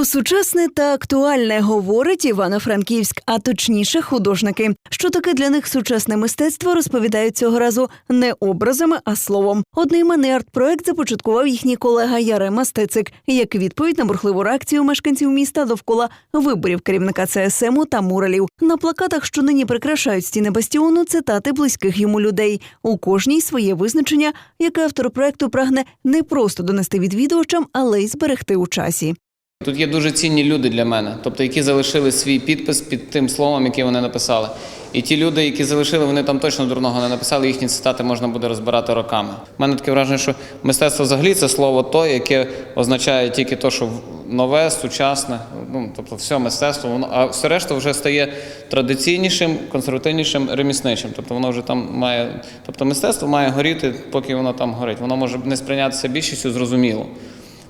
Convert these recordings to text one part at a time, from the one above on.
Про сучасне та актуальне говорить Івано-Франківськ, а точніше художники. Що таке для них сучасне мистецтво, розповідають цього разу не образами, а словом. Одноіменний арт-проект започаткував їхній колега Ярема Стецик як відповідь на бурхливу реакцію мешканців міста довкола виборів керівника ЦСМу та муралів. На плакатах, що нині прикрашають стіни бастіону, цитати близьких йому людей. У кожній своє визначення, яке автор проекту прагне не просто донести відвідувачам, але й зберегти у часі. Тут є дуже цінні люди для мене, тобто які залишили свій підпис під тим словом, яке вони написали. І ті люди, які залишили, вони там точно дурного не написали, їхні цитати можна буде розбирати роками. У мене таке враження, що мистецтво взагалі це слово то, яке означає тільки те, що нове, сучасне, ну тобто все мистецтво, воно, а все решта вже стає традиційнішим, консервативнішим, ремісничим. Тобто воно вже там має, тобто мистецтво має горіти, поки воно там горить. Воно може не сприйнятися більшістю зрозуміло,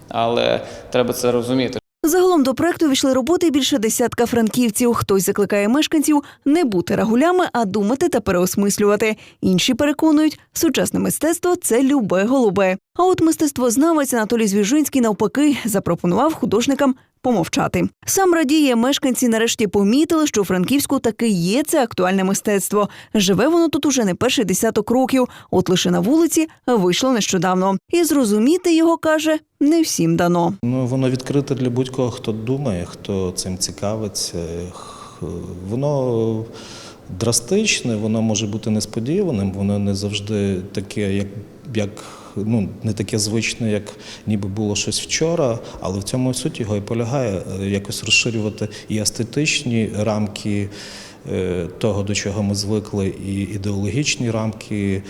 але треба це розуміти. Загалом до проекту війшли роботи більше десятка франківців. Хтось закликає мешканців не бути рагулями, а думати та переосмислювати. Інші переконують, сучасне мистецтво це любе голубе. А от мистецтвознавець Анатолій Звіжинський навпаки запропонував художникам помовчати. Сам радіє, мешканці нарешті помітили, що у Франківську таки є це актуальне мистецтво. Живе воно тут уже не перший десяток років. От лише на вулиці вийшло нещодавно. І зрозуміти його каже не всім дано. Ну, воно відкрите для будь-кого, хто думає, хто цим цікавиться. Воно драстичне, воно може бути несподіваним, воно не завжди таке, як, як ну, не таке звичне, як ніби було щось вчора, але в цьому суть його і полягає е, якось розширювати і естетичні рамки. е, Того, до чого ми звикли, і ідеологічні рамки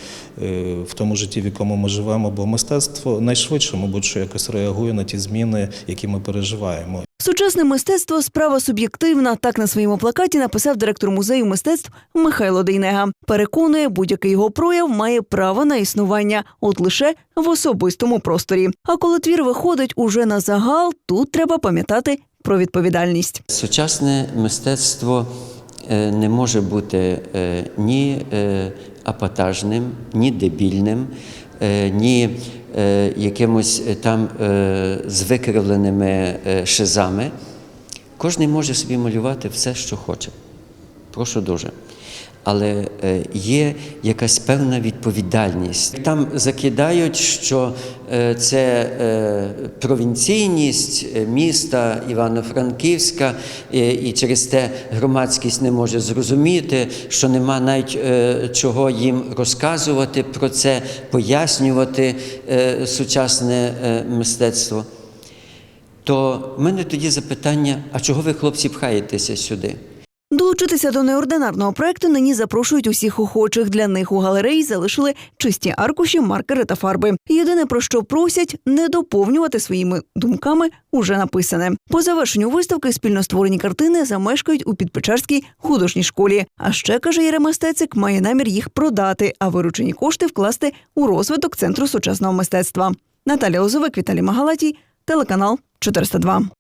е, в тому житті, в якому ми живемо, бо мистецтво найшвидше, мабуть, що якось реагує на ті зміни, які ми переживаємо. Сучасне мистецтво справа суб'єктивна. Так на своєму плакаті написав директор музею мистецтв Михайло Дейнега. Переконує, будь-який його прояв має право на існування, от лише в особистому просторі. А коли твір виходить уже на загал, тут треба пам'ятати про відповідальність. Сучасне мистецтво е, не може бути е, ні е, апатажним, ні дебільним, ні якимось е, там е, з викривленими е, шизами. Кожен може собі малювати все, що хоче. Прошу дуже. Але е, є якась певна відповідальність. Там закидають, що е, це е, провінційність міста Івано-Франківська, і через те громадськість не може зрозуміти, що нема навіть чого їм розказувати про це, пояснювати сучасне мистецтво. То в мене тоді запитання: а чого ви, хлопці, пхаєтеся сюди? Долучитися до неординарного проекту нині запрошують усіх охочих. Для них у галереї залишили чисті аркуші, маркери та фарби. Єдине про що просять не доповнювати своїми думками уже написане. По завершенню виставки спільно створені картини замешкають у підпечарській художній школі. А ще каже Єрема Стецик, має намір їх продати, а виручені кошти вкласти у розвиток центру сучасного мистецтва. Наталія Лозовик, Віталій Магалатій, телеканал 402.